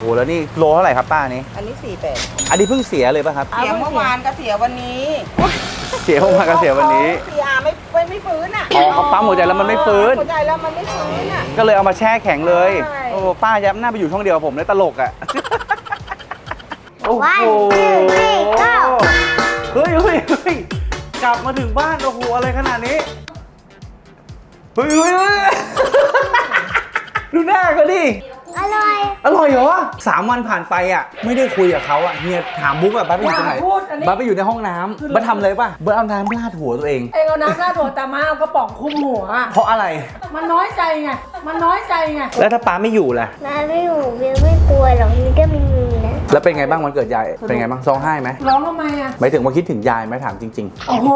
โอ้แล้วนี่โลเท่าไหร่ครับป้านี้ อันนี้สี่แปดอันนี้เพิ่งเสียเลยป่ะครับ เสียเมื่อวานก็เสียวันนี้เสียเมื่อวานกับเสียวันนี้พีอาไม่ไม่ไม่ฟื้นอะอ๋อเขาปั๊มหัวใจแล้วมันไม่ฟื้น หัวใจแล้วมันไม่ฟื้นอะ ก็เลยเอามาแช่แข็งเลย ใช่ โอ้ป้ายับหน้าไปอยู่ช่องเดียวกับผมเลยตลกอะ โอ้โห One, two, three, go เฮ้ยเฮ้ยเฮ้ยกลับมาถึงบ้านโอ้โหอะไรขนาดนี้ เฮ้ยเฮ้ยเฮ้ยดูหน้าเขาดิ อร่อย อร่อยเหรอสามวันผ่านไปอะ ไม่ได้คุยกับเขาอะเฮียถามบุ๊กอะบ้าสไปอยู่ตรงไหนอย่าพูดอันนี้บ้าสไปอยู่ในห้องน้ำบ้าสทำอะไรป่ะบ้าสเอาน้ำราดหัวตัวเอง เองเอาน้ำราดหัวตามาเอากระป๋องคลุมหัว เพราะอะไร มันน้อยใจไง มันน้อยใจไง แล้วถ้าป้าไม่อยู่ล่ะมาไม่อยู่เบลไม่กลัวหรอกนี่ก็มีมือนะ แล้วเป็นไงบ้างวันเกิดยาย เป็นไงบ้างร้องไห้ไหมร้องทำไมอะหมายถึงว่าคิดถึงยายไหมถามจริงโอ้โห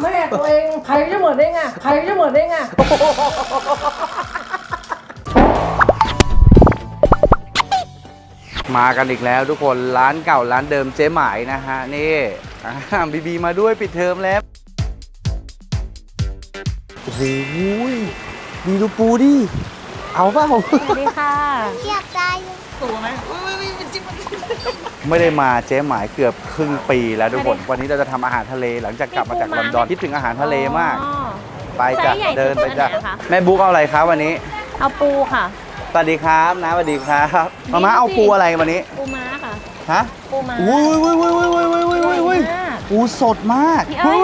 แม่ตัวเอง ใครจะเหมือนได้ไง ใครจะเหมือนได้ไง มากันอีกแล้วทุกคนร้านเก่าร้านเดิมเจ๊หมายนะฮะนี่อ่าบีบีมาด้วยปิดเทอมแล้วโอ้โหดีดูปูดิ เอาเปล่าสวัสดีค่ะอยากได้ยังไม่ได้มาเจ๊หมายเกือบครึ่งปีแล้วทุกคนวันนี้เราจะทำอาหารทะเลหลังจากกลับมาจากลอนดอนคิดถึงอาหารทะเลมาก ไปจ้ะไซส์ใหญ่เดินไปจ้ะสุดอันไหนอะคะแม่บุ๊กเอาอะไรครับวันนี้ เอาปูค่ะ สวัสดีครับนะสวัสดีครับมาม่าเอาปูอะไรวันนี้ ปูม้าค่ะฮะปูม้าอุ้ยอุ้ยอุ้ยอุ้ยอุ้ยอุ้ยอุ้ยอุ้ยอุ้ยมากปูสดมากพี่เอ้ย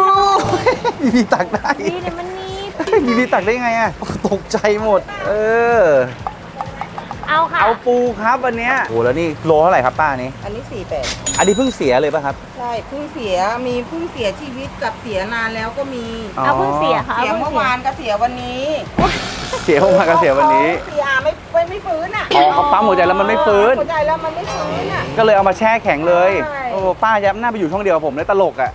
บีบีตักได้ดีเลยมันนี่บีบีตักได้ไงอะตกใจหมด เออ เอาค่ะ เอาปูครับวันเนี้ยโอ้แล้วนี่โลเท่าไหร่ครับป้านี้ อันนี้สี่แปดอันนี้เพิ่งเสียเลยป่ะครับใช่เพิ่งเสียมีเพิ่งเสียชีวิตกับเสียนานแล้วก็มีเอาเพิ่งเสียค่ะเสียเอาเมื่เพิ่องเสียวานก็เสียวันนี้เสียเมื่อวานกับเสียวันนี้พีอาไม่ไม่ไม่ฟื้นอะอ๋อเขาปั๊มหัวใจแล้วมันไม่ฟื้นหัวใจแล้วมันไม่ฟื้นอะก็เลยเอามาแช่แข็งเลยใช่โอ้ป้ายับหน้าไปอยู่ช่องเดียวกับผมเลยตลกอะ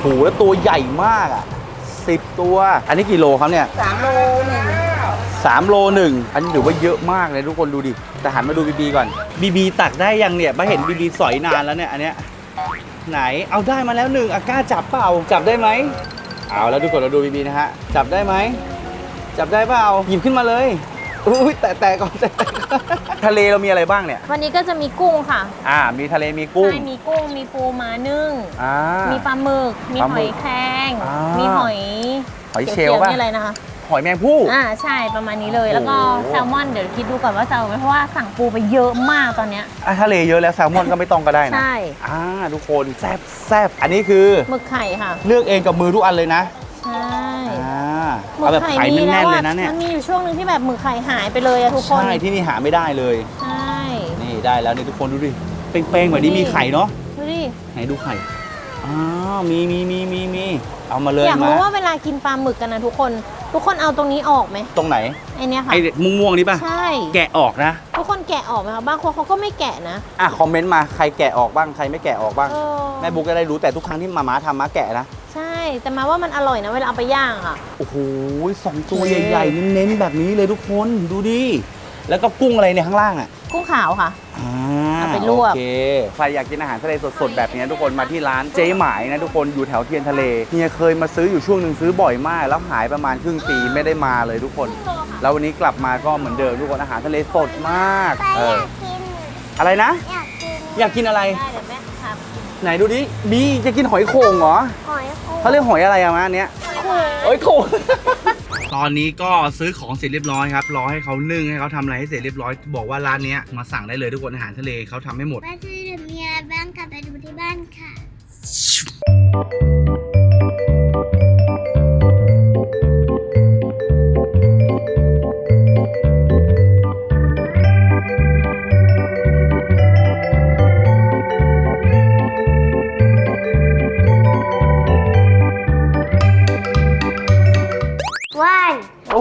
โหแล้วตัวใหญ่มากอะสิบตัว อันนี้กี่โลครับเนี่ยสามโลหนึ่ง สามโลหนึ่งอันนี้ถือว่าเยอะมากเลยทุกคนดูดิ แต่หันมาดูบีบีก่อนบีบีตักได้ยังเนี่ยมาเห็นบีบีสอยนานแล้วเนี่ยอันเนี้ยไหนเอาได้มาแล้วหนึ่งอากล้าจับเปล่าจับได้ไหมเอาแล้วทุกคนเราดูบีบีนะฮะจับได้ไหมจับได้เปล่าหยิบขึ้นมาเลยอุ้ยแต่แต่ก่อนแต่แต่ก่อนทะเลเรามีอะไรบ้างเนี่ยวันนี้ก็จะมีกุ้งค่ะ อ่า มีทะเลมีกุ้งใช่มีกุ้งมีปูม้านึ่งอ่ามีปลาหมึกมีปลาหหมึอกยแครงมีหอยหอยเชลขีล์วๆป่ะนี่อะไรนะคะ หอยแมงผู้อ่าใช่ประมาณนี้เลย แล้วก็โอ้โหแซลมอนเดี๋ยวคิดดูก่อนว่าจะเอาไหมเพราะว่าสั่งปูไปเยอะมากตอนเนี้ย อะทะเลเยอะแล้วแซลมอนก็ไม่ต้องก็ได้นะใช่ อ่าทุกคนแซบแซบอันนี้คือหมึกไข่ค่ะ เลือกเองกับมือทุกอันเลยนะใช่อ่าหมึเอากแบบไข่ไข่มีแน่แล้วนๆเลอะยนะเนี่ยมันมีอยู่ช่วงหนึ่งที่แบบหมึกไข่หายไปเลยอะทุกคน ใช่ที่นี่หาไม่ได้เลย ใช่ นี่ได้แล้วนี่ทุกคนดูดิเป้งๆแบบนี้มีไข่เนาะดูดิ ไหนดูไข่ อ้าวมีมีมีมีมีเอามาเลยอยากมารู้ว่าเวลากินปลาหมึกกันนะทุกคน ทุกคนเอาตรงนี้ออกไหมตรงไหนไอเนี้ยค่ะไอ้ม่วงๆนี่ป่ะใช่แกะออกนะ ทุกคนแกะออกไหมคะบางคนเขาก็ไม่แกะนะอะคอมเมนต์มาใครแกะออกบ้างใครไม่แกะออกบ้างเออแม่บุ๊กจะได้รู้แต่ทุกครั้งที่มาม้าทำม้าแกะนะใช่แต่มาว่ามันอร่อยนะเวลาเอาไปย่างอะโอ้โหสองตัวใหญ่ๆเน้นๆแบบนี้เลยทุกคนดูดิแล้วก็กุ้งอะไรเนี่ยข้างล่างอะกุ้งขาวค่ะอ่า เอาไปลวก โอเค ใครอยากกินอาหารทะเลสดๆ แบบนี้ทุกคนมาที่ร้านเจ๊หมายนะทุกคนอยู่แถวเทียนทะเลเฮียเคยมาซื้ออยู่ช่วงหนึ่งซื้อบ่อยมาก แล้วหายประมาณครึ่งปีไม่ได้มาเลยทุกคน แล้ววันนี้กลับมาก็เหมือนเดิมทุกคนอาหารทะเลสดมากไปเอออยากกินอะไรนะ อยากกิน อยากกินอะไร ได้เดี๋ยวแม่ครับไหนดูดิบีจะกินหอยโข่งเหรอหอยโขงเขาเรียกหอยอะไรอะมาอันเนี้ย โขงโอ้ยโข่ง ตอนนี้ก็ซื้อของเสร็จเรียบร้อยครับรอให้เขานึ่งให้เขาทำอะไรให้เสร็จเรียบร้อย บอกว่าร้านเนี้ยมาสั่งได้เลยทุกคนอาหารทะเลเขาทำให้หมด ว่าซื้อเดี๋ยวมีอะไรบ้างกลับไปดูที่บ้านค่ะ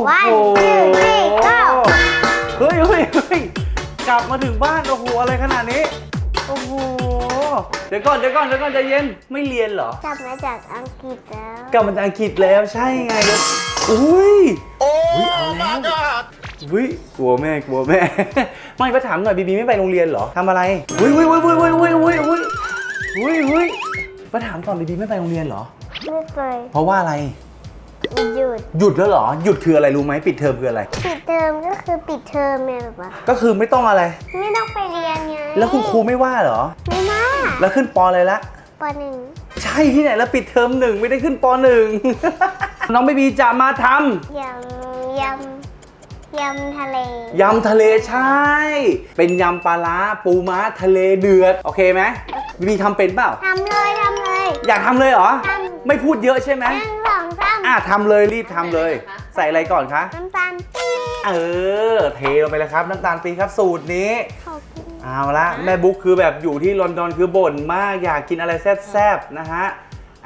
โอ้โหวัน two three go เฮ้ยเฮ้ยเฮ้ยกลับมาถึงบ้านโอ้โหอะไรขนาดนี้ โอ้โห เดี๋ยวก่อนเดี๋ยวก่อนเดี๋ยวก่อนใจเย็นไม่เรียนเหรอ กลับมาจากอังกฤษแล้ว กลับมาจากอังกฤษแล้วใช่ไงเดี๋ยวอุ้ยอุ้ยเอาแล้วอุ้ยกลัวแม่กลัวแม่ ไม่มาถามหน่อยบีบีไม่ไปโรงเรียนเหรอทำอะไรอุ้ยอุ้ยอุ้ยอุ้ยอุ้ยอุ้ยอุ้ยอุ้ยอุ้ยอุ้ยมาถามก่อนบีบีไม่ไปโรงเรียนเหรอ ไม่ไป เพราะว่าอะไร หยุดหยุดแล้วเหรอ หยุดคืออะไรรู้ไหมปิดเทอมคืออะไร ปิดเทอมก็คือปิดเทอมไงแบบว่าก็คือไม่ต้องอะไร ไม่ต้องไปเรียนไงแล้วคุณครูไม่ว่าเหรอ ไม่มาแล้วขึ้นปออะไรละปหนึ่งใช่ที่ไหนแล้วปิดเทอมหนึ่งไม่ได้ขึ้นปหนึ่ง น้องไม่บีจะมาทำยำยำยำทะเลยำทะเลใช่ เป็นยำปลาร้าปูม้าทะเลเดือด โอเคไหม บีบีทำเป็นเปล่า ทำเลยทำเลยอยากทำเลยเหรอทไม่พูดเยอะใช่ไหมหนึ่งสองสามอะทำเลยรีบทำเลย ใส่อะไรก่อนคะ น้ำตาลปี๊บเออ เทลงไปเลยครับน้ำตาลปี๊บครับสูตรนี้ ขอบคุณเอาละแม่บุ๊กคือแบบอยู่ที่ลอนดอนคือบ่นมากอยากกินอะไรแซ่บๆนะฮะ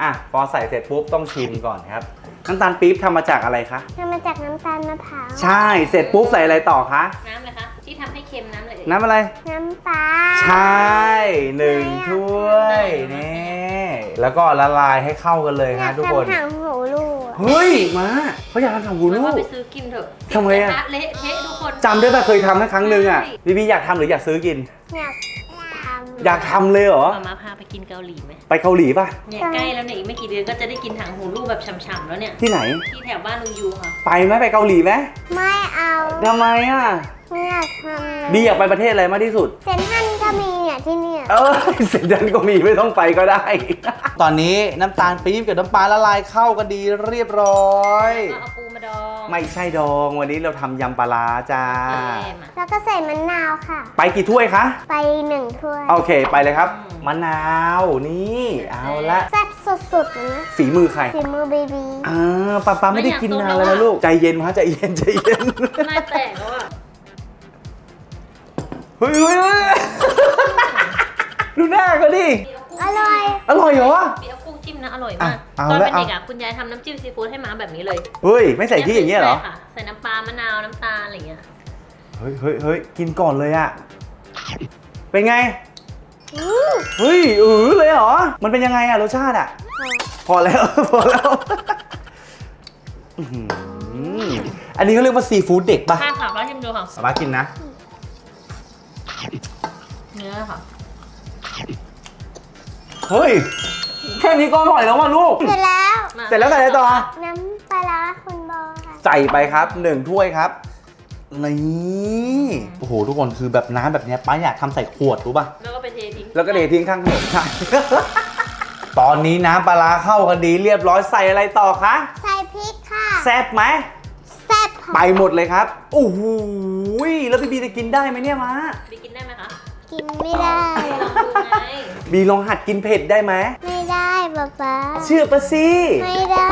อะพอใส่เสร็จปุ๊บต้องชิมก่อนครับน้ำตาลปี๊บทำมาจากอะไรคะ ทำมาจากน้ำตาลมะพร้าวใช่เสร็จปุ๊บใส่อะไรต่อคะ น้ำเลยคะ ที่ทำให้เค็มน้ำเลยน้ำอะไร น้ำปลาใช่หนึ่งถ้วยนี่แล้วก็ละลายให้เข้ากันเลยอยาฮะกทุกคนทำหางหูลูกอะเฮ้ยมาเขาอยากทำถังหูแล้วลูก็กไปซื้อกินเถอะทำไมอะกรทเละเทะทุกคนจำได้ป่ะเคยทำแค่ครั้งหนึ่งอะใช่บีบีอยากทำหรืออยากซื้อกินอยากทำ อยากทำเลยเหรอ มามาพาไปกินเกาหลีไหมไปเกาหลีป่ะ เนี่ยใกล้แล้วเนี่ยอีกไม่กี่เดือนก็จะได้กินถังหูลูกแบบฉ่ำๆแล้วเนี่ยที่ไหน ที่แถวบ้านลุงยูค่ะ ไปไหมไปเกาหลีไหมไม่เอาทำไมอะ ไม่อยากทำบีอยากไปประเทศอะไรมากที่สุด เซนทรันก็มีเนี่ยที่เนี่ยเออเสร็จดันก็มีไม่ต้องไปก็ได้ ตอนนี้น้ำตาลปี๊บกับน้ำปลาละลายเข้ากันดีเรียบร้อย ก็เอาปูมาด องไม่ใช่ดอง วันนี้เราทำยำปลาร้าจ้าโอเคมาแล้วก็ใส่มะนาวค่ะ ไปกี่ถ้วยคะ ไปหนึ่งถ้วยโอเคไปเลยครับ มะนาวนี่เอาละ แซ่บสุดๆเลยนะฝีมือใคร ฝีมือเบบีอ่าป้าป้าไม่ได้กินนานแล้วนะลูก ใจเย็นฮะใจเย็นใจเย็น หน้าแตกแล้วอะเฮ้ยเฮ้ยเฮ้ยดูหน้าก็ดิ อร่อย อร่อยเหรอปีเอากุ้ง จิ้มนะอร่อยมาก อะเอาตอนละเป็นเด็กเอาอะคุณยายทำน้ำจิ้มซีฟู้ดให้มาแบบนี้เลยเฮ้ย ไม่ใส่ที่อย่างเงี้ยเหรอ ใช่ค่ะใส่น้ำปลามะนาวน้ำตาลอะไรอย่างเงี้ยเฮ้ยเฮ้ยเฮ้ยกินก่อนเลยอะเป็นไงอืมเฮ้ยอือเลยเหรอ มันเป็นยังไงอะรสชาติอะพอแล้ว พอแล้วอื้อหืออันนี้เขาเรียกว่าซีฟู้ดเด็กปะข้าวผักแล้วชิมดูค่ะสามารถกินนะ เนื้อค่ะ เฮ้ย แค่นี้ก็อร่อยแล้วว่ะลูก เสร็จแล้วมาเสร็จแล้วใส่อะไรต่อ น้ำปลาร้าคุณโบค่ะ ใส่ไปครับหนึ่งถ้วยครับ นี่โอ้โหทุกคนคือแบบน้ำแบบเนี้ยป้าอยากทำใส่ขวดรู้ป่ะ แล้วก็ไปเททิ้งแล้วก็เททิ้งข้างถนนใช่ ตอนนี้น้ำปลาร้าเข้ากันดีเรียบร้อยใส่อะไรต่อคะใส่พริกค่ะ แซ่บไหม แซ่บค่ะไปหมดเลยครับโอ้โหแล้วพี่บีจะกินได้ไหมเนี่ยมาไปกินได้ไหมคะกินไม่ได้ ลองดูไง บีลองหัดกินเผ็ดได้ไหมไม่ได้ ป๊าป๊าเชื่อปะสิไม่ได้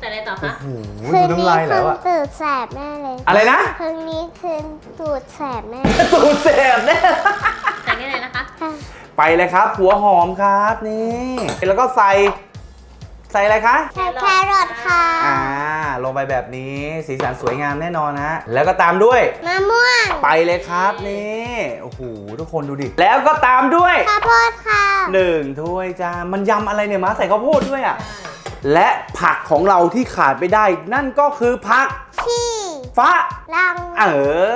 ใส่อะไรต่อโอ้คะโหคืดูนนี้น้ำลายแล้คืวนอะตูดแสบแน่เลยอะไรนะคืนนี้คืนตูดแสบแน่ตูดแสบแน่ใส่นี่เลยนะคะ ค่ะ ไปเลยครับ หัวหอมครับนี่ แล้วก็ใส่ ใส่อะไรคะ ใส่แครอทค่ะ อ่า ลงไปแบบนี้สีสันสวยงามแน่นอนฮะ แล้วก็ตามด้วย มะม่วง ไปเลยครับนี่ โอ้โห ทุกคนดูดิ แล้วก็ตามด้วยข้าวโพดค่ะหนึ่งถ้วยจ้า มันยำอะไรเนี่ยมาใส่ข้าวโพดด้วยอะ และผักของเราที่ขาดไม่ได้ นั่นก็คือผักขี้ฟ้าลัง เอ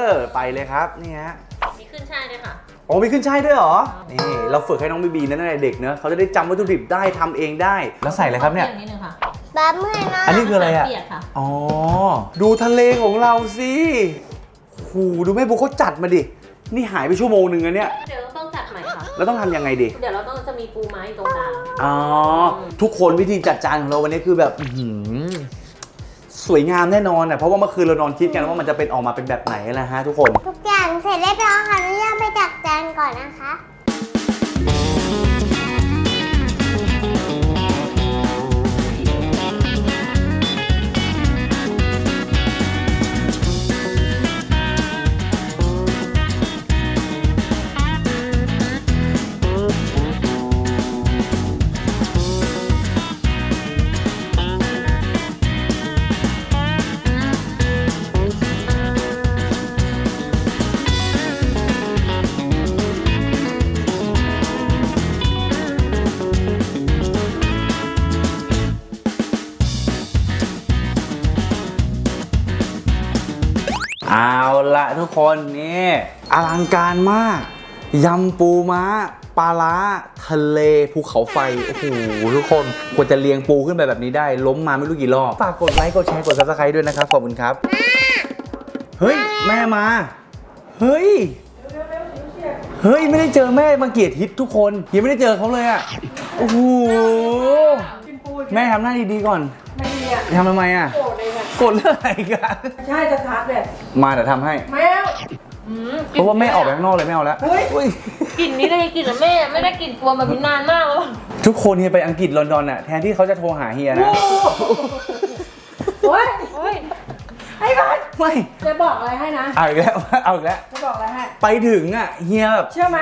อ ไปเลยครับนี่ฮะมีขึ้นช่ายด้วยค่ะ โอ้มีขึ้นช่ายด้วยเหรอ นี่เราฝึกให้น้องบีบีนั่นตั้งแต่เด็กเนอะเขาจะได้จำวัตถุดิบได้ทำเองได้ แล้วใส่อะไรครับเนี่ยขอปรี้วนิดนึงค่ะบะเมื่อยมากอันนี้คืออะไรอะเปียกค่ะ อ๋อ ดูทะเลของเราสิโหูดูแม่บุ๊กเขาจัดมาดิ นี่หายไปชั่วโมงหนึ่งอะเนี่ย เดี๋ยวต้องจัดใหม่ค่ะ แล้วต้องทำยังไงดี เดี๋ยวเราต้องจะมีปูไม้อยู่ตรงกลาง อ๋อ ทุกคนวิธีจัดจานของเราวันนี้คือแบบอื้อหือ สวยงามแน่นอนอะเพราะว่าเมื่อคืนเรานอนคิดกันว่ามันจะเป็นออกมาเป็นแบบไหนนะฮะทุกคน ทุกอย่างเสร็จเรียบร้อยค่ะอนุญาไปจัดจานก่อนนะคะ ละทุกคนนี่อลังการมากยำปูม้าปลาร้าทะเลภูเขาไฟ โอ้โห ทุกคนกว่าจะเรียงปูขึ้นไปแบบนี้ได้ ล้มมาไม่รู้กี่รอบ ฝากกดไลค์ กดแชร์ กด subscribe ด้วยนะครับ ขอบคุณครับ เฮ้ย แม่มา เฮ้ย เฮ้ย ไม่ได้เจอแม่มาเกียรติฮิตทุกคน ยังไม่ได้เจอเขาเลยอะ โอ้โห แม่ทำหน้าดีๆก่อน ไม่ดีอะทำทำไมอะ โกรธเองอะกดเรื่องอะไรกันใช่จะชาร์จแบตมาเดี๋ยวทำให้ แมวเพราะว่าแม่ออกไปข้างนอกเลยไม่เอาแล้วเฮ้ย อุ๊ยกลิ่นนี้เลยกลิ่นอะแม่ ไม่ได้กลิ่นตัวแบบนี้นานมากแล้วทุกคนเฮียไปอังกฤษลอนดอนอะแทนที่เขาจะโทรหาเฮียนะ โอ้ยโอ้ย ไอ้บ้านไม่จะบอกอะไรให้นะเอาอีกแล้วเอาอีกแล้วจะบอกอะไรให้ ไปถึงอะเฮียแบบเชื่อไหม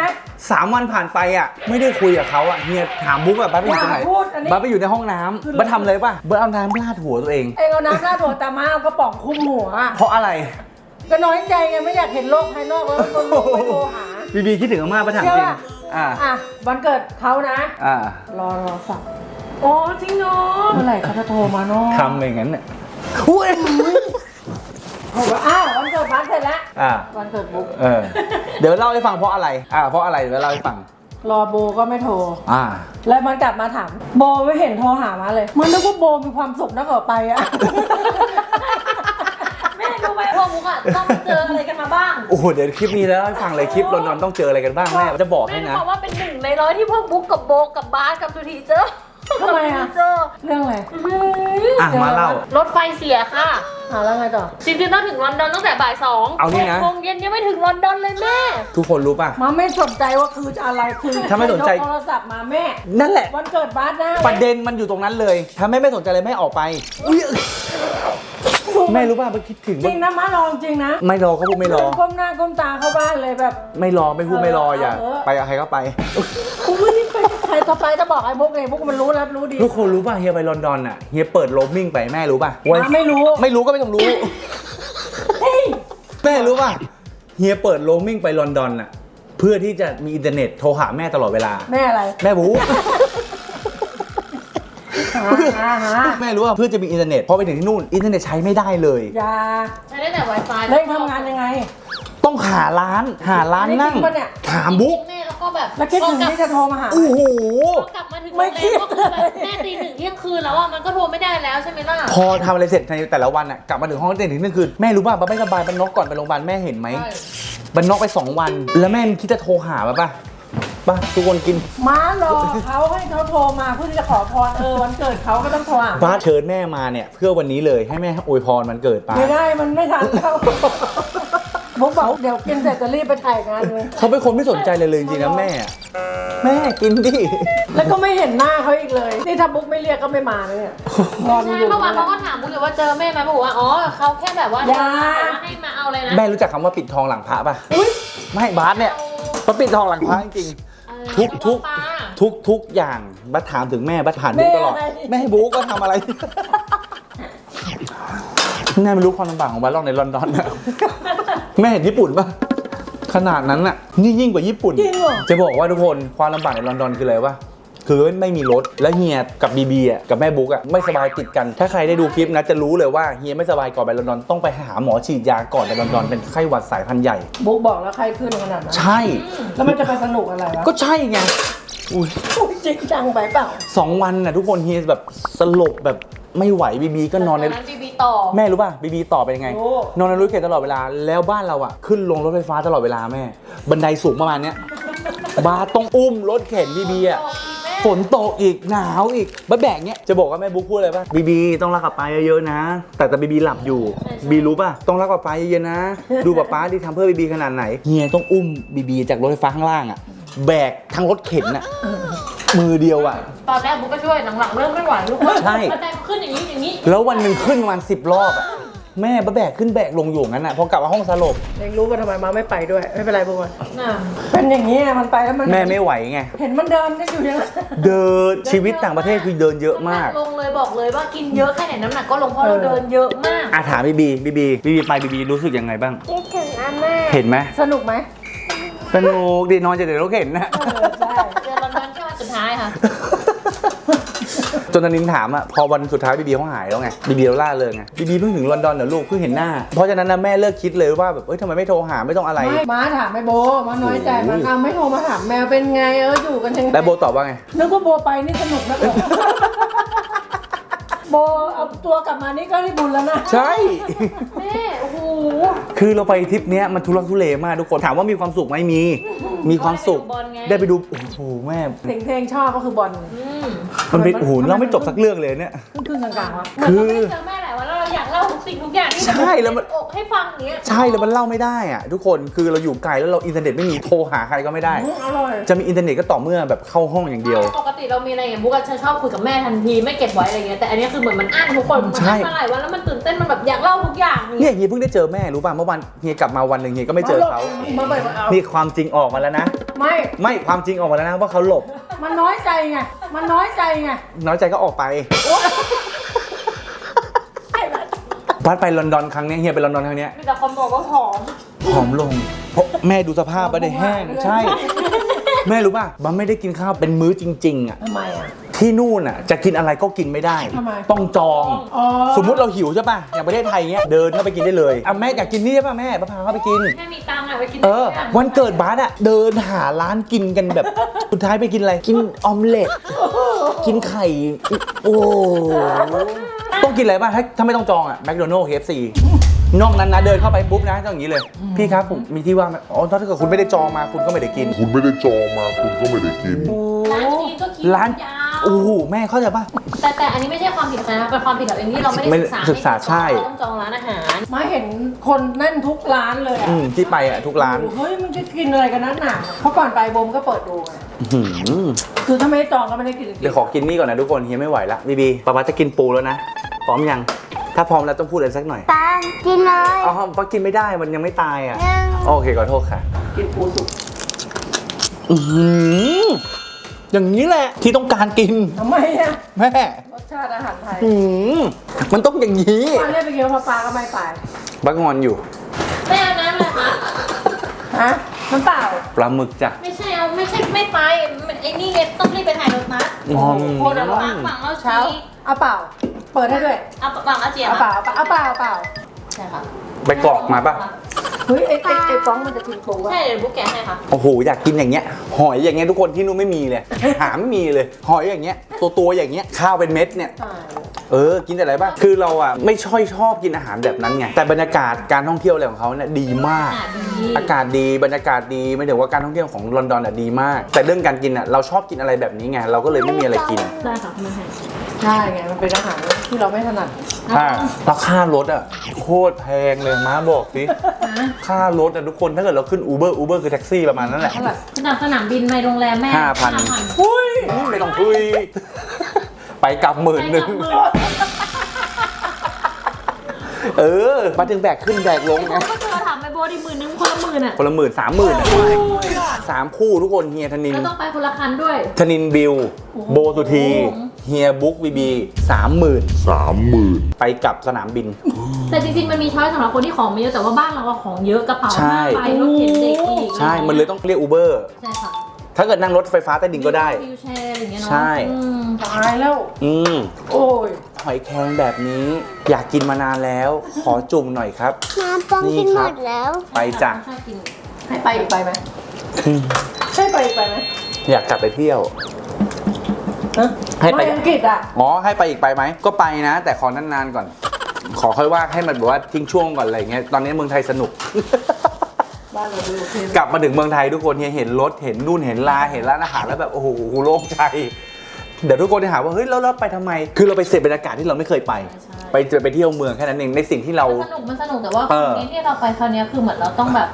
สามวันผ่านไปอะ ไม่ได้คุยกับเขาอะเฮียถามบุ๊กอะบ้าสไปอยู่ตรงไหนอย่าพูดอันนี้บ้าสไปอยู่ในห้องน้ำบ้าสทำอะไรป่ะบ้าสเอาน้ำราดหัวตัวเองเองเอาน้ำราดหัวตามาเอากระป๋องคลุมหัว เพราะอะไรก็น้อยใจไงไม่อยากเห็นโลกภายนอกแล้วคนไม่โทรหาบีบีคิดถึงอาม่าป้าถามเชื่อจริงป่ะอ่าอะวันเกิดเขานะ อ่ารอรอสักโอ้จริงเหรอเมื่อไหร่เขาจะโทรมาเนาะทำไปอย่างนั้นเนี่ยอุ้ย ผมว่าอ้าววันเกิดบ้านเสร็จแล้วอ่าวันเกิดบุ๊กเออ เดี๋ยวเล่าให้ฟังเพราะอะไร อ่า เพราะอะไรเดี๋ยวเล่าให้ฟัง รอโบก็ไม่โทร อ่า แล้วมันกลับมาถาม โบไม่เห็นโทรหามาเลย มันนึกว่าโบมีความสุขนักเหรอไปอะ แม่รู้ไหมพวกมุกอะต้องเจออะไรกันมาบ้างโอ้โห เดี๋ยวคลิปนี้แล้วให้ฟังเลยคลิปลอนดอนต้องเจออะไรกันบ้างแม่จะบอกแม่ให้รู้นะ บอกว่าเป็นหนึ่งในร้อยที่พวกบุ๊กกับโบกับบาสกับสุธีเจอทำไมอะ เจอเรื่องอะไร อะมาเล่า รถไฟเสียค่ะ อ่าแล้วไงต่อ จริงๆต้องถึงลอนดอนตั้งแต่บ่ายสองเอานี่นะ หกโมงเย็นยังไม่ถึงลอนดอนเลยแม่ ทุกคนรู้ป่ะ มาไม่สนใจว่าคือจะอะไรคือถ้าไม่สนใจ ยกโทรศัพท์มาแม่ นั่นแหละ วันเกิดบ้านนะประเด็นมันอยู่ตรงนั้นเลย ถ้าแม่ไม่สนใจเลยแม่ออกไป อุ๊ยแม่รู้ป่ะไปคิดถึงจริงนะมาลองจริงนะไม่รอเขาพูดไม่รอ ก้มหน้าก้มตาเข้าบ้านเลยแบบ ไม่รอไม่พูดไม่รออย่าเออ ไปกับใครก็ไป กูไม่ได้ไปใครต่อไปจะบอกไอ้บุ๊กไงบุ๊กมันรู้รับรู้ดี ทุกคนรู้ป่ะเฮียไปลอนดอนอะเฮียเปิดโรมมิ่งไปแม่รู้ป่ะวันมาไม่รู้ ไม่รู้ก็ไม่ต้องรู้เฮ้ยแม่รู้ป่ะ เฮียเปิดโรมมิ่งไปลอนดอนอะ เพื่อที่จะมีอินเทอร์เน็ตโทรหาแม่ตลอดเวลา แม่อะไรแม่บูหาหาหาแม่รู้ว่าเพื่อจะมีอินเทอร์เน็ตพอไปถึงที่นู่นอินเทอร์เน็ตใช้ไม่ได้เลย อยาใช้ได้แต่ Wi-Fi เล่นทำงานยังไง ต้องหาร้านหาร้านนั่งอันนี้จริงปะเนี่ย ถามบุ๊กแม่แล้วก็แบบแล้วคิดถึงที่จะโทรมาหา โอ้โห พอกลับมาถึง ไม่โรงแรคิดมก็คือแบบแม่ตีหนึ่งเที่ยงคืนแล้วอะมันก็โทรไม่ได้แล้วใช่ไหมล่ะ พอทำอะไรเสร็จในแต่ละวันอะกลับมาถึงห้องเต้นถึงเที่ยงคืนแม่รู้ป่ะบ้าไม่สบายบ้านนอกก่อนไปโรงพยาบาลแม่เห็นไหมใช่บ้านนอกไปสองวัน แล้วแม่คิดจะโทรหามาป่ะป่ะทุกคนกินม้ารอเขาให้เขาโทรมาเพื่อที่จะขอพรเออวันเกิดเขาก็ต้องโทรหาบ้าสเชิญแม่มาเนี่ย เพื่อวันนี้เลยให้แม่อวยพรมันเกิดป้า ไม่ได้มันไม่ทันเขา บุ๊กบอกเดี๋ยวกินเสร็จจะรีบไปถ่ายงานเลย เขาเป็นคนไม่สนใจเลยเลยจริงๆนะแม่แม่กินดิ แล้วก็ไม่เห็นหน้าเขาอีกเลย นี่ถ้าบุ๊กไม่เรียกก็ไม่มาเลยเนี่ยนอนใช่อยู่เมื่อวานเขาก็ถามบุ๊กอยู่ว่าเจอแม่ไหมบอกว่าอ๋อเขาแค่แบบว่าอย่า ให้มาเอาเลยนะแม่รู้จักคำว่าปิดทองหลังพระป่ะอุ้ยไม่บาสเนี่ยเขาปิดทองหลังพระจริงเออทุกทุกปลาทุกทุกอย่างบัสถามถึงแม่บัสถามบุ๊กตลอดแม่ให้บุ๊กก็ทำอะไร แม่ไม่รู้ความลำบากของบัสหรอกในลอนดอนนะ แม่เห็นญี่ปุ่นป่ะขนาดนั้นน่ะนี่ยิ่งกว่าญี่ปุ่น จริงเหรอ จะบอกว่าทุกคนความลำบากในลอนดอนคืออะไรวะคือไม่มีรถและเฮียกับบีบีอะกับแม่บุ๊กอะไม่สบายติดกัน ถ้าใครได้ดูคลิปนะจะรู้เลยว่าเฮียไม่สบายก่อนไปลอนดอนต้องไปหาหมอฉีดยาก่อนไปลอนดอนเป็นไข้หวัดสายพันธุ์ใหญ่ บุ๊กบอกแล้วใครขึ้นขนาดนั้น ใช่ แล้วมันจะไปสนุกอะไรวะ ก็ใช่ไง อุ้ยอุ๊ยจริงจังไปเปล่าสองวันน่ะทุกคนเฮียแบบสลบแบบไม่ไหวบีบีก็นอนใน จากนั้นบีบีต่อ แม่รู้ป่ะบีบีต่อเป็นยังไง โอ้ นอนในรถเข็นตลอดเวลาแล้วบ้านเราอะ ขึ้นลงรถไฟฟ้าตลอดเวลาแม่ บันไดสูงประมาณเนี้ย บาสต้องอุ้มรถเข็นบีบีอะ ฝนตกอีกหนาวอีกบ้าแบกเนี้ยจะบอกว่าแม่บุ๊กพูดอะไรป่ะบีบีต้องรักกับป้าเยอะๆนะ แต่แต่บีบีหลับอยู่บีรู้ป่ะต้องรักกับป้าเยอะๆนะ ดูป้าป้าที่ทำเพื่อบีบีขนาดไหนเฮียต้องอุ้มบีบีจากรถไฟฟ้าข้างล่างอะ แบกทั้งรถเข็นอะมือเดียวอะ ตอนแรกบุ๊กก็ช่วยหลังๆเริ่มไม่ไหวลูกใช่บันไดมันขึ้นอย่างนี้อย่างนี้แล้ววันหนึ่งขึ้นประมาณสิบรอบอะแม่บ้าแบกขึ้นแบกลงอยู่อย่างนั้นอะพอกลับมาห้องสลบเองรู้ว่าทำไมมาไม่ไปด้วย ไม่เป็นไรบุ๊กอะน่ะเป็นอย่างนี้มันไปแล้วมันแม่ไม่ไหวไง เห็นมันเดินก็อยู่อย่างนั้นเดินชีวิตต่างประเทศคือเดินเยอะมากน้ำหนัลงเลยบอกเลยว่ากินเยอะแค่ไหนน้ำหนักก็ลงเพราะเราเดินเยอะมาก อาถามบีบีบีบีบีบีไปบีบีรู้สึกยังไงบ้าง คิดถึงอาม่าเห็นไหมสนุกไหม สนุกดีนอนจะเดี๋ยวรถเข็นนะเออใช่เจอลอนดอนแค่วันสุดท้ายค่ะ จนนันนินถามอะพอวันสุดท้ายบีบีเขาหายแล้วไงบีบีเราล่าเลยไงบีบีเพิ่งถึงลอนดอนเหรอลูกเพิ่งเห็นหน้า เพราะฉะนั้นนะแม่เลิกคิดเลยว่าแบบเอ้ยทำไมไม่โทรหาไม่ต้องอะไร ไม่ม้าถามไอ้โบม้าน้อยใจมันเอาไม่โทรมาถามแมวเป็นไงเอออยู่กันยังไงแล้วโบตอบว่าไง นึกว่าโบไปนี่สนุกนะโบ โบเอาตัวกลับมานี่ก็ได้บุญแล้วนะ ใช่ แม่ โอ้โห คือเราไปทริปเนี้ยมันทุรักทุเลมากทุกคนถามว่ามีความสุขไหมมี มีความสุขได้ไปดูโอ้โหแม่สิ่งเพลงชอบก็คือบอลมันเป็นโอ้โหเราไม่จบสักเรื่องเลยเนี่ย ครึ่งๆกลางๆวะคือเจอแม่หลายวันแล้วเราอยากเล่า ทุกสิ่งทุกอย่างที่ใช่แล้วมัน อกให้ฟังอย่างเงี้ยใช่แล้วมันเล่าไม่ได้อะทุกคนคือเราอยู่ไกลแล้วเราอินเทอร์เน็ตไม่มีโทรหาใครก็ไม่ได้อืมอร่อยจะมีอินเทอร์เน็ตก็ต่อเมื่อแบบเข้าห้องอย่างเดียว ปกติเรามีอะไรอย่างบุ๊กอะจะชอบคุยกับแม่ทันทีไม่เก็บไว้อะไรเงี้ยแต่อันเนี้ยคือเหมือนมันอั้นทุกคนมันใช่ อั้นมาหลายวันแล้วมันตื่นเต้นมันแบบอยากเล่าทุกอย่างเนี่ยเฮียเพิ่งได้เจอแม่รู้ป่ะเมื่อวันเฮียกลับมาวันหนึ่งเฮียก็ไม่เจอเขามาไปเอานี่ความจริงออกมาแล้วนะ ไม่ ไม่ความจริงออกมาแล้วนะว่าเขาหลบ มันน้อยใจไง มันน้อยใจไง น้อยใจก็ออกไป บัสไปลอนดอนครั้งเนี้ยเฮียไปลอนดอนครั้งเนี้ยมีแต่คนบอกว่าผอม ผอมลง เพราะแม่ดูสภาพบัสได้แห้ง ใช่ แม่รู้ป่ะบัสไม่ได้กินข้าวเป็นมื้อจริง ๆอะทำไมอะ ที่นู่นอะ จะกินอะไรก็กินไม่ได้ ทำไม ต้องจอง อ๋อสมมุติเราหิวใช่ป่ะอย่างประเทศไทยเงี้ยเดินเข้าไปกินได้เลยอะแม่อยากกินนี่ใช่ป่ะแม่ป้าพาเข้าไปกิน แค่มีตังค์อะไปกินเออ ได้วันเกิดบาสอะเดินหาร้านกินกันแบบ สุดท้ายไปกินอะไร กินออมเล็ต กินไข่ โอ้ ต้องกินอะไรป่ะถ้าถ้าไม่ต้องจองอะแมคโดนัลล์เคฟซีนอกนั้นนะเดินเข้าไปปุ๊บนะต้องอย่างนี้เลย พี่ครับผมมีที่ว่างไหมอ๋อถ้าเกิดคุณไม่ได้จองมาคุณก็ไม่ได้กิน คุณไม่ได้จองมาคุณก็ไม่ได้กิน ร้านนี้ก็คิดร้าน ยาวโอ้โหแม่เข้าใจป่ะ แต่แต่อันนี้ไม่ใช่ความผิดใครนะเป็นความผิดแบบเองที่เราไม่ได้ไม่ศึกษาศึกษาใช่ เราต้องจองร้านอาหารมาเห็นคนแน่นทุกร้านเลยอะอืมที่ไปอะทุกร้านเฮ้ยมันจะกินอะไรกันนักหนาเพราะก่อนไปโบมก็เปิดดูไงอื้อหือคือถ้าไม่ได้จองก็ไม่ได้กินจริงเดี๋ยวขอกินนี่ก่อนนะทุกคนเฮียไม่ไหวละบีบีป๊าป๊าจะกินปูแล้วนะ พร้อมยัง ถ้าพร้อมแล้วต้องพูดอะไรสักหน่อยตากินเลยอ๋อป๊ากินไม่ได้มันยังไม่ตายอะ หนึ่งโอเคขอโทษค่ะ กินปูสุกอือหืออย่างนี้แหละที่ต้องการกินทำไมอะแม่รสชาติอาหารไทยอือมันต้องอย่างนี้มาเรียกไปกินข้าวปลาก็ไม่ไปบ้างอนอยู่ ไม่เอาน้ำเลยค่ะฮะ น้ำเปล่า ปลาหมึกจ้ะ ไม่ใช่เอาไม่ใช่ไม่ไปไอ้นี่ไงต้องรีบไปถ่ายรถนัดอืมโคตรแบบฝั่งฝั่งเราเช้าชี้เอาเปล่า เปิดให้ด้วย เอาฝั่งอาเจียนเอาเปล่าเอาเปล่าเอาเปล่าใช่ค่ะไปกรอกมาปะเฮ้ยไอ้ไอ้ไอ้ฟ้องมันจะกินปูวะใช่เดี๋ยวบุ๊กแกะให้ค่ะโอ้โหอยากกินอย่างเงี้ย หอยอย่างเงี้ยทุกคนที่นู้นไม่มีเลยหาไม่มีเลย หอยอย่างเงี้ย ตัวตัวๆอย่างเงี้ยข้าวเป็นเม็ดเนี่ย อ่าเออ กินแต่อะไรบ้าง คือเราอะไม่ช่อยชอบกินอาหารแบบนั้นไง แต่บรรยากาศการท่องเที่ยวอะไรของเขาเนี่ยดีมาก อะดีอากาศดีบรรยากาศดีไม่ถึงว่าการท่องเที่ยวของลอนดอนอะดีมาก แต่เรื่องการกินอะเราชอบกินอะไรแบบนี้ไงเราก็เลยไม่มีอะไรกิน ได้ค่ะไม่ให้ ใช่ไงมันเป็นอาหารที่เราไม่ถนัดอ่าแล้วค่ารถอะโคตรแพงเลยม้าบอกสิค่ารถอะทุกคนถ้าเกิดเราขึ้นอูเบอร์อูเบอร์คือแท็กซี่ประมาณนั้นแหละเท่าไหร่สนามสนามบินไปโรงแรมแม่ห้าพัน5,000อุ้ยไม่ต้องคุยไปกลับหมื่นหนึ่งไปกลับหมื่นเออมาถึงแบกขึ้นแบกลงไงก็เจอถามไปโบดีหมื่นนึงคนละหมื่นอะคนละหมื่นสามหมื่นสามคู่ทุกคนเฮียธนินแล้วต้องไปคนละคันด้วยธนินบิลโบสุธี เฮียบุ๊กบีบีสามหมื่นสามหมื่นไปกลับสนามบิน แต่จริงๆ มันมีช้อยสำหรับคนที่ของไม่เยอะแต่ว่าบ้านเราอะของเยอะกระเป๋าใช่ห้าใบรถเข็นเด็กอีกใช่ มันเลยต้องเรียกอูเบอร์ ใช่ค่ะถ้าเกิดนั่งรถไฟฟ้าใต้ดินก็ได้ วิวแชร์อะไรอย่างเงี้ยเนาะใช่ อืมตายแล้ว อืมโอ้ย หอยแครงแบบนี้อยากกินมานานแล้ว ขอจุ่มหน่อยครับ น้ำต้องกินหมดแล้ว ไปจ้ะชอบกินให้ไปอีกไปไหมอืมใช่ไปอีกไปไหมอยากกลับไปเที่ยว ฮะให้ไปม่อังกฤษอะ อ๋อให้ไปอีกไปไหม ก็ไปนะ แต่ขอนานๆก่อน ขอค่อยว่าให้มันแบบว่าทิ้งช่วงก่อนอะไรเงี้ยตอนนี้เมืองไทยสนุก บ้านเราดูโอเคกลับมาถึงเมืองไทยทุกคนเฮียเห็นรถเห็นนู่นเห็นลาเห็นร้านอาหารแล้วแบบโอ้โหโล่งใจ เดี๋ยวทุกคนจะถามว่าเฮ้ยแล้วเราไปทำไม คือเราไปเสพบรรยากาศที่เราไม่เคยไป ไปเจอไปเที่ยวเมืองแค่นั้นเองในสิ่งที่เรามันสนุกมันสนุกแต่ว่าเอคอรั้งนี้ที่เราไปคราวเนี้ยคือเหมือนเราต้องแบบ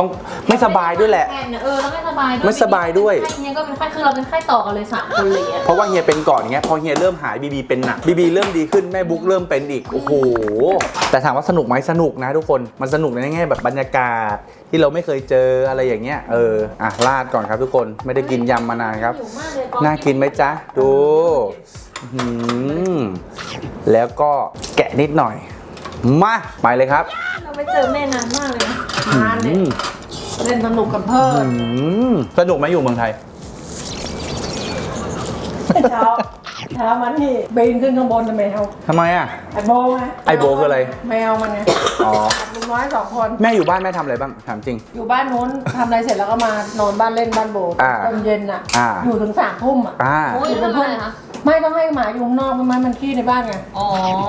ต้องไม่สบายด้วยแหละ เออแล้วไม่สบายด้วยไม่สบายด้วยไข้เนี้ยก็เป็นไข้คือเราเป็นไข้ต่อกันเลยสามคนเลยอะเพราะว่าเฮียเป็นก่อนเงี้ยพอเฮียเริ่มหายบีบีเป็นหนักบีบีเริ่มดีขึ้นแม่บุ๊กเริ่มเป็นอีกโอ้โหแต่ถามว่าสนุกไหมสนุกนะทุกคนมันสนุกในแง่แบบบรรยากาศที่เราไม่เคยเจออะไรอย่างเงี้ยเอออะราดก่อนครับทุกคนไม่ได้กินยำมานานครับ หิวมากเลยน่ากินไหมจ๊ะ ดูอื้อหือแล้วก็แกะนิดหน่อย มาไปเลยครับ เราไม่เจอแม่นานมากเลยนะงานเนี่ยอืมเล่นสนุกกันเพิ่มอืมสนุกไหมอยู่เมืองไทยชอบชเช้ามันนี่ปีนขึ้นข้างบนทำไมเอาทำไมอะไอโบไงไอ้โบคืออะไร แมวมันไงอ๋อลุงน้อยสองคน แม่อยู่บ้านแม่ทำอะไรบ้างถามจริง อยู่บ้านนู้นทำอะไรเสร็จแล้วก็มานอนบ้านเล่นบ้านโบอ่าตอนเย็นอะอ่าอยู่ถึงสามทุ่มอะอ่าโอ้ยทำอะ ไรคะไม่ต้องให้หมาอยู่ข้างนอกไม่งั้นมันขี้ในบ้านไง อ๋อ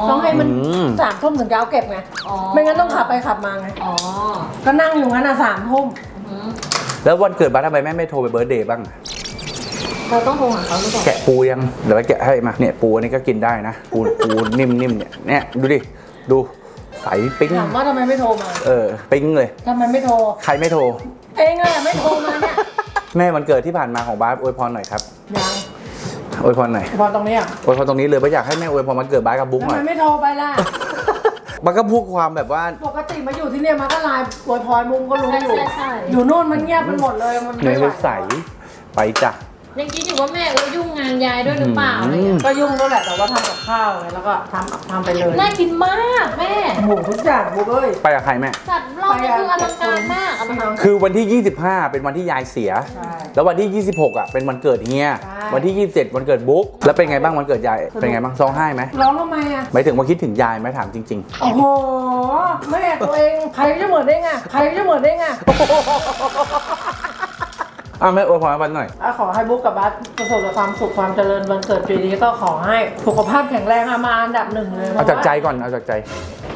ต้องให้มันอืม สามทุ่มถึงจะเอาเก็บไง อ๋อ ไม่งั้นต้องขับไปขับมาไง อ๋อก็นั่งอยู่งั้นอะสามทุ่มอืมแล้ววันเกิดบ้านทำไมแม่ไม่โทรไปเบิร์ดเดย์บ้าง เราต้องโทรหาเขาหรือเปล่าแกะปูยังเดี๋ยวไปแกะให้มาเนี่ยปูอันนี้ก็กินได้นะปูปูนิ่มๆเนี่ยเนี่ยดูดิดูใสปิ๊งถามว่าทำไมไม่โทรมาเออปิ๊งเลย ทำไมไม่โทร ใครไม่โทร เองอะไม่โทรมาเนี่ยแม่วันเกิดที่ผ่านมาของบ้านอวยพรหน่อยครับ ยัง อวยพรหน่อยพอตรงนี้อะอวยพรตรงนี้เลยไม่อยากให้แม่อวยพรวันเกิดบ้านกับบุ๊กทำหน่ไมอยไม่โทรไปล่ะ มันก็พูดความแบบว่าปกติมาอยู่ที่เนี่ยมาก็ไลน์อวยพรมุมก็รู้ใช่อยู่ใช่ใช่ อยู่นู่นมันเงียบมันหมดเลย มันเนื้ไม่ไหวอใสไปจ้ะ ยังคิดอยู่ว่าแม่เออยุ่งงานยายด้วยหรือเปล่าอะไรเงี้ยก็ยุ่งด้วยแหละแต่ว่าทำกับข้าวไงแล้วก็ทำทำไปเลยน่ากินมากแม่โอ้โหทุกอย่างบุ๊กเอ้ยไปกับใครแม่ จัดรอบนี้คืออลังการมากอลังการคือวันที่ 25 เป็นวันที่ยายเสีย ใช่ แล้ววันที่ 26อะเป็นวันเกิดเฮีย ใช่ วันที่ 27 วันเกิดบุ๊ก แล้วเป็นไงบ้างวันเกิดยาย เป็นไงบ้างร้องไห้ไหมร้องทำไมอะหมายถึงว่าคิดถึงยายไหมถามจริง โอ้โหแม่ตัวเองใครจะเหมือนได้ไงใครจะเหมือนได้ไง ๆ อ้าวแม่อวยพรวันหน่อย อะขอให้บุ๊กกับบัสประสบกับความสุขความเจริญวันเกิดปีนี้ก็ขอให้สุขภาพแข็งแรงอะมาอันดับหนึ่งเลยเอาจากใจก่อนเอาจากใจ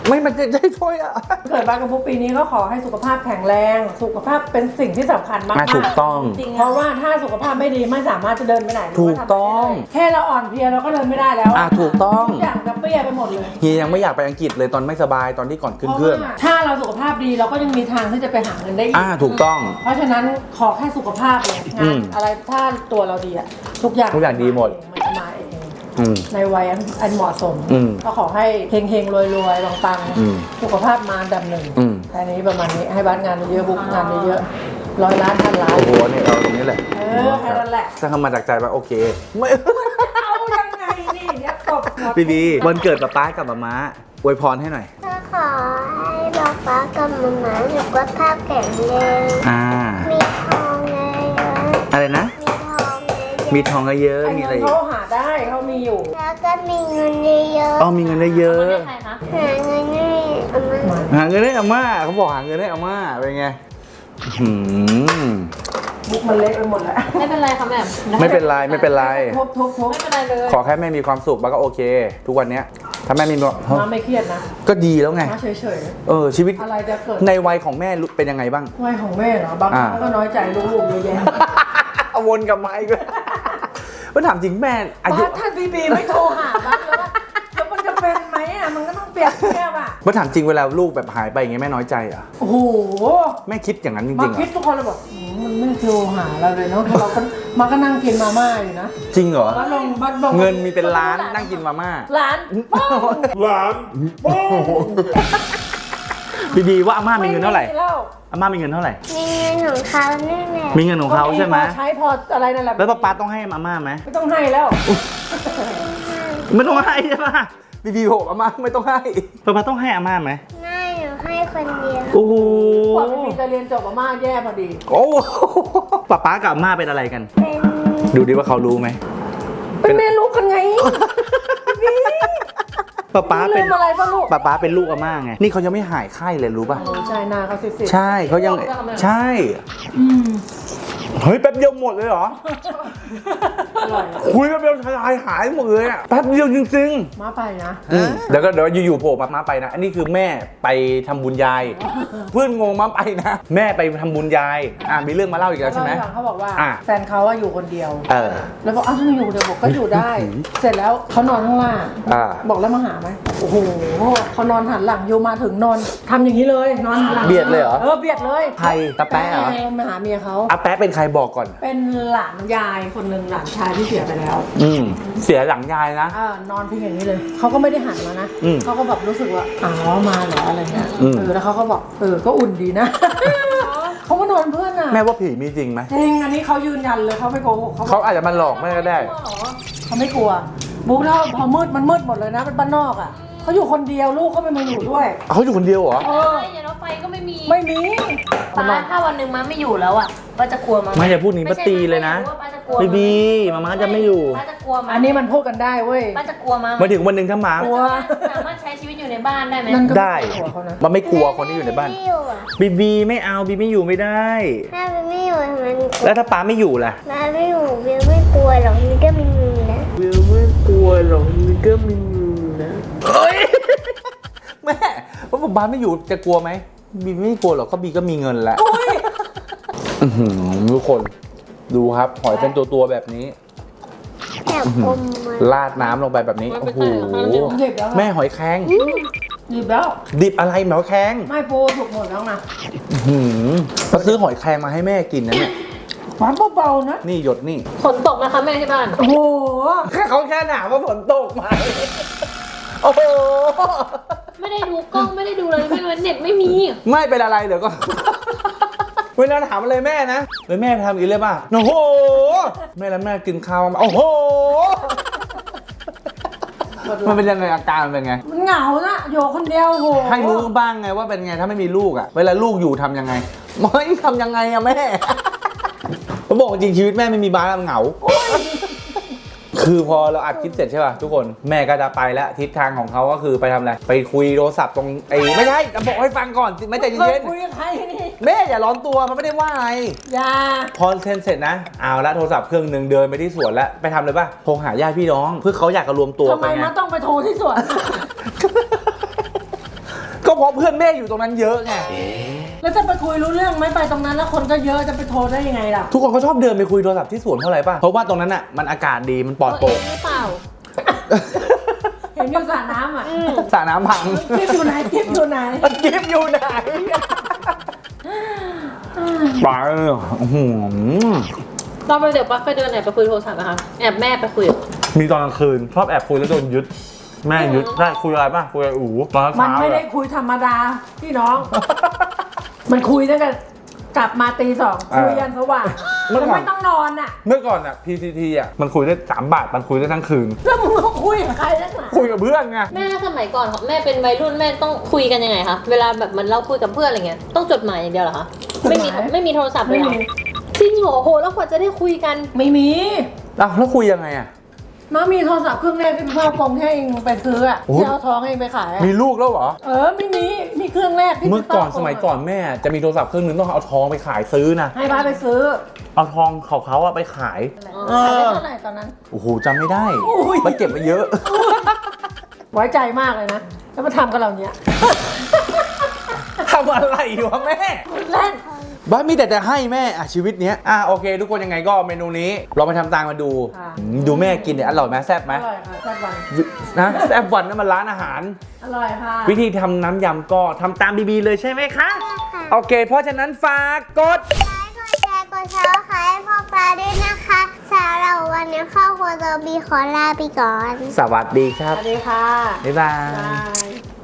ไม่มันจะได้ช่วยอะ เกิดบัสกับบุ๊กปีนี้ก็ขอให้สุขภาพแข็งแรง สุขภาพเป็นสิ่งที่สำคัญมากอะถูกต้องเพราะว่าถ้าสุขภาพไม่ดีไม่สามารถจะเดินไปไหนหรืถูว่ากทำะไรต้อง ได้เลยแค่เราอ่อนเพลียเราก็เดินไม่ได้แล้วอะถูกต้องทุกอย่างจะเปี้ยไปหมดเลยเฮียยังไม่อยากไปอังกฤษเลยตอนไม่สบายตอนที่ก่อนขึ้นเครื่องพาะว่าถ้าเราสุขภาพดีเราก็ยังมีทางที่จะไปหาเงินได้อีก อ่าถูกต้อง เพราะฉะนั้นขอแค่สุขภาพเลยอืงานมอะไรถ้าตัวเราดีอะทุกอย่างทุกอย่างดีหมดมันจะมาเองอืม ในวัยอันอันเหมาะสม อืมก็ขอให้เฮงเฮงรวยรวยๆปังอืมๆสุขภาพมาอันดับหนึ่งอืมแค่นี้ประมาณนี้ให้บ้านงานเยอะๆบุกงานเยอะๆร้อยล้านพันล้าน โอ้โหเนี่ยเราตรงนี้แหละเออแค่นั้นแหละ ถ้าทำมาจากใจไปโอเค ไม่ เอายังไงนี่เดี๋ยวตบหมด บีบีวันเกิดป๊าป๊ากับมาม้าอวยพรให้หน่อย ก็ขอให้ป๊าป๊ากับมาม่าสุขภาพแข็งแรงอ่า มีทอง มีทองเยอะมีทองเยอะๆมีไอ้เงิอะไรนอีกเขาหาได้เขามีอยู่ๆแล้วก็มีเงินเยอะอ๋อมีเงินได้เยอะ ใครคะๆหาเงินให้อาม่าหาเงินให้อาม่าเขาบอกหาเงินให้อาม่าเป็นไงหืมบุกมันเละไปหมดแล้วไม่เป็นไรค่ะแม่ไม่เป็นไรไม่เป็นไรทุบทุบทุบไม่เป็นไรเลยขอแค่แม่มีความสุขมันก็โอเค ทุกวันเนี้ยถ้าแม่มีความมาไม่เครียดนะก็ดีแล้วไงมาเฉยเออชีวิตๆ อะไรจะเกิดในวัยของแม่รู้เป็นยังไงบ้าง วัยของแม่เหรอบางครั้งอ่าก็น้อยใจลูกๆเยอะแยะเอา วนกลับมาอีกแล้วว่าถามจริงแม่อายุ บ้านท่านบีบีไม่โทรหาบ้านแล้วว่าแล้วมันจะเป็นไหมอะ มันก็ต้องเปรียบเทียบอะ ว่าถามจริงเวลาลูกแบบหายไปอย่างเงี้ยแม่น้อยใจเหรอะโอ้โหแม่คิดอย่างนั้นจมาริงๆเหรคิอดทุกคนเลยบอกอืมมันไม่โทรหาเราเลยเนาะเราก็มาก็นั่งกินมาม่าอยู่นะจริงเหรอ บ้านลงบ้านลงเงินมีเป็นล้านนั่งกินมาม่า ร้านป้อง บีบีว่าอาม่ามีเงินเท่าไหร่ม่แล้วอาม่ามีเงินเท่าไหร่ มีเงินของเขานี่แหละมีเงินของเขาใช่ไหมพอใช้พออะไรนั่นแหละแล้วป้าป๊าต้องให้อาม่าไหมไม่ต้องให้แล้วไม่ต้องให้ใช่ปะบีบีบอกอาม่าไม่ต้องให้ป้าป๊าต้องให้อาม่าไหมไม่หนูให้คนเดียวโอ้โหกว่าพี่จะเรียนจบมาม่าแย่พอดีโอ้โหป้าป๊ากับอาม่าเป็นอะไรกันเป็นดูดิว่าเขารู้ไหมเป็นแม่ลูกกันไง ป้าป๊าลืเป็นมอะไรป่ะลูกป้าป๊าเป็นลูกอาม่าไง นี่เขายังไม่หายไข้เลยรู้ป่ะ โอ้ใช่หน้าเขาสิสิใช่เขายังใช่ อืมเฮ้ยแป๊บเดียวหมดเลยเหรอ อร่อยอะคุยแป๊บเดียวหายหายหมดเลยอะแป๊บเดียวจริงมาไปนะๆอืมเดี๋ยวก็เดี๋ยวอยู่ๆโผล่มาม้าไปนะ อันนี้คือแม่ไปทำบุญยาย เพื่อนงงม้าไปนะ แม่ไปทำบุญยาย อะมีเรื่องมาเล่าอีกแล้วใช่ไหม เล่าให้ฟังเขาบอกว่าอะ แฟนเขาอะอยู่คนเดียว เออ แล้วบอกอ้าวทำไมอยู่คนเดียวบอกก็อยู่ได้อื้อหือเสร็จแล้วเขานอนข้างล่างอ่า บอกแล้วมาหาไหมโอ้โหเขานอนหันหลังโยมาถึงนอนทำอย่างนี้เลยนอนหันหลังเบียดเลยเหรอ เออเบียดเลยใครตาแป๊ะเหรอมาหาเมียเขาอาแป๊ะเป็นใครบอกก่อน เป็นหลานยายคนหนึ่งหลานชายที่เสียไปแล้ว อืม เสียหลังยายนะอ่านอนพิงอย่างนี้เลยเขาก็ไม่ได้หันมานะอืมเขาก็แบบรู้สึกว่าอ๋อมาเหรออะไรเงี้ยอืม เออแล้วเขาก็บอกเออก็อุ่นดีนะ เขาก็นอนเพื่อนอะแม่ว่าผีมีจริงไหมจริงอันนี้เขายืนยันเลยเขาไม่โกหกเขาบอกเขาอาจจะมาหลอกแม่ก็ได้ เขาไม่กลัว บุ๊กแล้วพอมืดมันมืดหมดเลยนะเป็นบ้านนอกอะเขาอยู่คนเดียวลูกก็ไม่มาอยู่ด้วย เขาอยู่คนเดียวเหรอ เออใช่แล้วไฟก็ไม่มีไม่มีป้าถ้าวันหนึ่งมาไม่อยู่แล้วอะป้าจะกลัวมั้ยไม่อย่าพูดนี้ป้าตีเลยนะไม่ใช่ว่าป้าจะกลัวบีบีมาม่าจะไม่อยู่ป้าจะกลัวมั้ยอันนี้มันพูดกันได้เว้ยป้าจะกลัวมั้ยมาถึงวันหนึ่งถ้ามากลัวสามารถใช้ชีวิตอยู่ในบ้านได้ไหมนั่นก็ได้ม่ใช่ตัวเขานะมันไม่กลัวคนที่อยู่ในบ้านไม่อยู่อะบีบีไม่เอาบีไม่อยู่ไม่ได้แม่ไม่อยู่ทำไมมันกลัวแล้วถ้าป้าไม่อยู่ล่ะแม่ไม่อยู่วิวไม่กลัวหรอกนี่ก็มี มือนะวิวไม่กลัวหรอกมันก็มีนะเฮ้ยแม่ว่าผมบ้านไม่อยู่จะกลัวไหมบีไม่กลัวหรอกก็บีก็มีเงินแล้วอื้อหือทุกคนดูครับ หอยเป็นตัวตัวๆแบบนี้แอบอมมันลาดน้ำลงไปแบบนี้โอ้โหหยิบแล้วแม่หอยแครงหยิบแล้วดิบอะไรหอยแครงไม่ปูถูกหมดแล้วนะอื้อหือมาซื้อหอยแครงมาให้แม่กินนะเนี่ย หวานเบาๆนะ นี่หยดนี่ ฝนตกนะคะแม่ที่บ้าน โอ้โหแค่เขาแค่ถามว่าฝนตกไหมโอ้โห ไม่ได้ดูกล้องไม่ได้ดูเลยไม่รู้เน็ตไม่มี ไม่เป็นอะไรเดี๋ยวก็ เวลาถามอะไรแม่นะแล้วแม่ไปทำอีกเลยป่ะ โอ้โห แม่แล้วแม่กินข้าวมาโอ้โห มันเป็นยังไงอาการมันเป็นไง มันเหงานะอยู่คนเดียวโอ้โหให้รู้บ้างไงว่าเป็นไงถ้าไม่มีลูกอะ เวลาลูกอยู่ทำยังไงไม่ทำยังไงอะแม่ ผมบอกจริงชีวิตแม่ไม่มีบ้านแล้วมันเหงา คือพอเราอัดคลิปเสร็จใช่ป่ะทุกคนแม่ก็จะไปแล้วทิศทางของเขาก็คือไปทำอะไร ไปคุยโทรศัพท์ตรงไอ้ไม่ใช่จะบอกให้ฟังก่อนสิไม่ใจเคยเย็นคุยกับใครนี่แม่อย่าร้อนตัวมันไม่ได้ว่าอะไร อยาพอเซ็นเสร็จนะเอาละโทรศัพท์เครื่องหนึ่งเดินไปที่สวนแล้วไปทำเลยป่ะโทรหาญาติพี่น้อง เพื่อเขาอยากจะรวมตัวทำไมกันไง มันต้องไปโทรที่สวน ก็เพราะเพื่อนแม่อยู่ตรงนั้นเยอะไง แล้วจะไปคุยรู้เรื่องไหมไปตรงนั้นแล้วคนก็เยอะจะไปโทรได้ยังไงล่ะ ทุกคนเขาชอบเดินไปคุยโทรศัพท์ที่สวนเพราะอะไรป่ะ เพราะว่าตรงนั้นอะมันอากาศดีมันปลอดโปร่งหรือเปล่า เห็นอยู่สระน้ำอะสระน้ำพังคลิปอยู่ไหนคลิปอยู่ไหนกิฟอยู่ไหนปลาเอออื้อหือตอนไปเดี๋ยวป้าเคยเดินไหนไปคุยโทรศัพท์นะคะแอบแม่ไปคุย มีตอนกลางคืนชอบแอบคุยแล้วโดนยึดแม่ยึดได้คุยอะไรป่ะคุยอะไรอู๋ตอนมันเช้าไม่เลได้ยคุยธรรมดาพี่น้อง มันคุยตั้งแต่กลับมาตีสองคุยยันสว่างเมื่อแล้วก่อนไม่ต้องนอนอะ เมื่อก่อนอะ PCT อะมันคุยได้สามบาท มันคุยได้ทั้งคืน แล้วมึงก็คุยกับใครนักหนาคุยกับเพื่อนไง แม่สมัยก่อนของแม่เป็นวัยรุ่นแม่ต้องคุยกันยังไงคะเวลาแบบมันเราคุยกับเพื่อนอะไรเงี้ยต้องจดหมายอย่างเดียวเหรอคะไม่มีไม่มีโทรศัพท์เลไม่ยเหรอมีจริงเหรอโหแล้วกว่าจะได้คุยกัน ไม่มีอ้าวแล้วคุยยังไงอะ มามีโทรศัพท์เครื่องแรกที่พ่อกงให้เองไปซื้ออะโอ้ ที่เอาทองให้เองไปขายอะมีลูกแล้วเหรอ เออไม่มีมีเครื่องแรกที่เมื่อก่อนพี่สมัยก่อนแม่จะมีโทรศัพท์เครื่องนึงต้องเอาทองไปขายซื้อนะ ให้ป้าไปซื้อเอาทองเขาเขาอะไปขาย เออขายได้เท่าไหร่ตอนนั้น โอ้โหจำไม่ได้โอ้ย มันเก็บไปเยอะ ไว้ใจมากเลยนะ แล้วมาทำกับเราเนี้ยทำอะไรวะแม่ เล่น บ้านมีแต่จะให้แม่อะชีวิตเนี้ยอะโอเค ทุกคนยังไงก็เมนูนี้ลองไปทำตามมาดูค่ะ อืมดูแม่กินเนี่ยอร่อยไหมแซ่บไหมอร่อยค่ะแซ่บวันนะแซ่บวันนั่นมันร้านอาหาร อร่อยค่ะ วิธีทำน้ำยำก็ทำตามบีบีเลยใช่ไหมคะ โอเค เพราะฉะนั้นฝากกดไลค์กดแชร์กดซับสไครต์ให้พ่อปลาด้วยนะคะสำหรับวันนี้ครอบครัวเรามีขอลาไปก่อน สวัสดีคสรับวัสดีค่ะบ๊ายบาบาย ย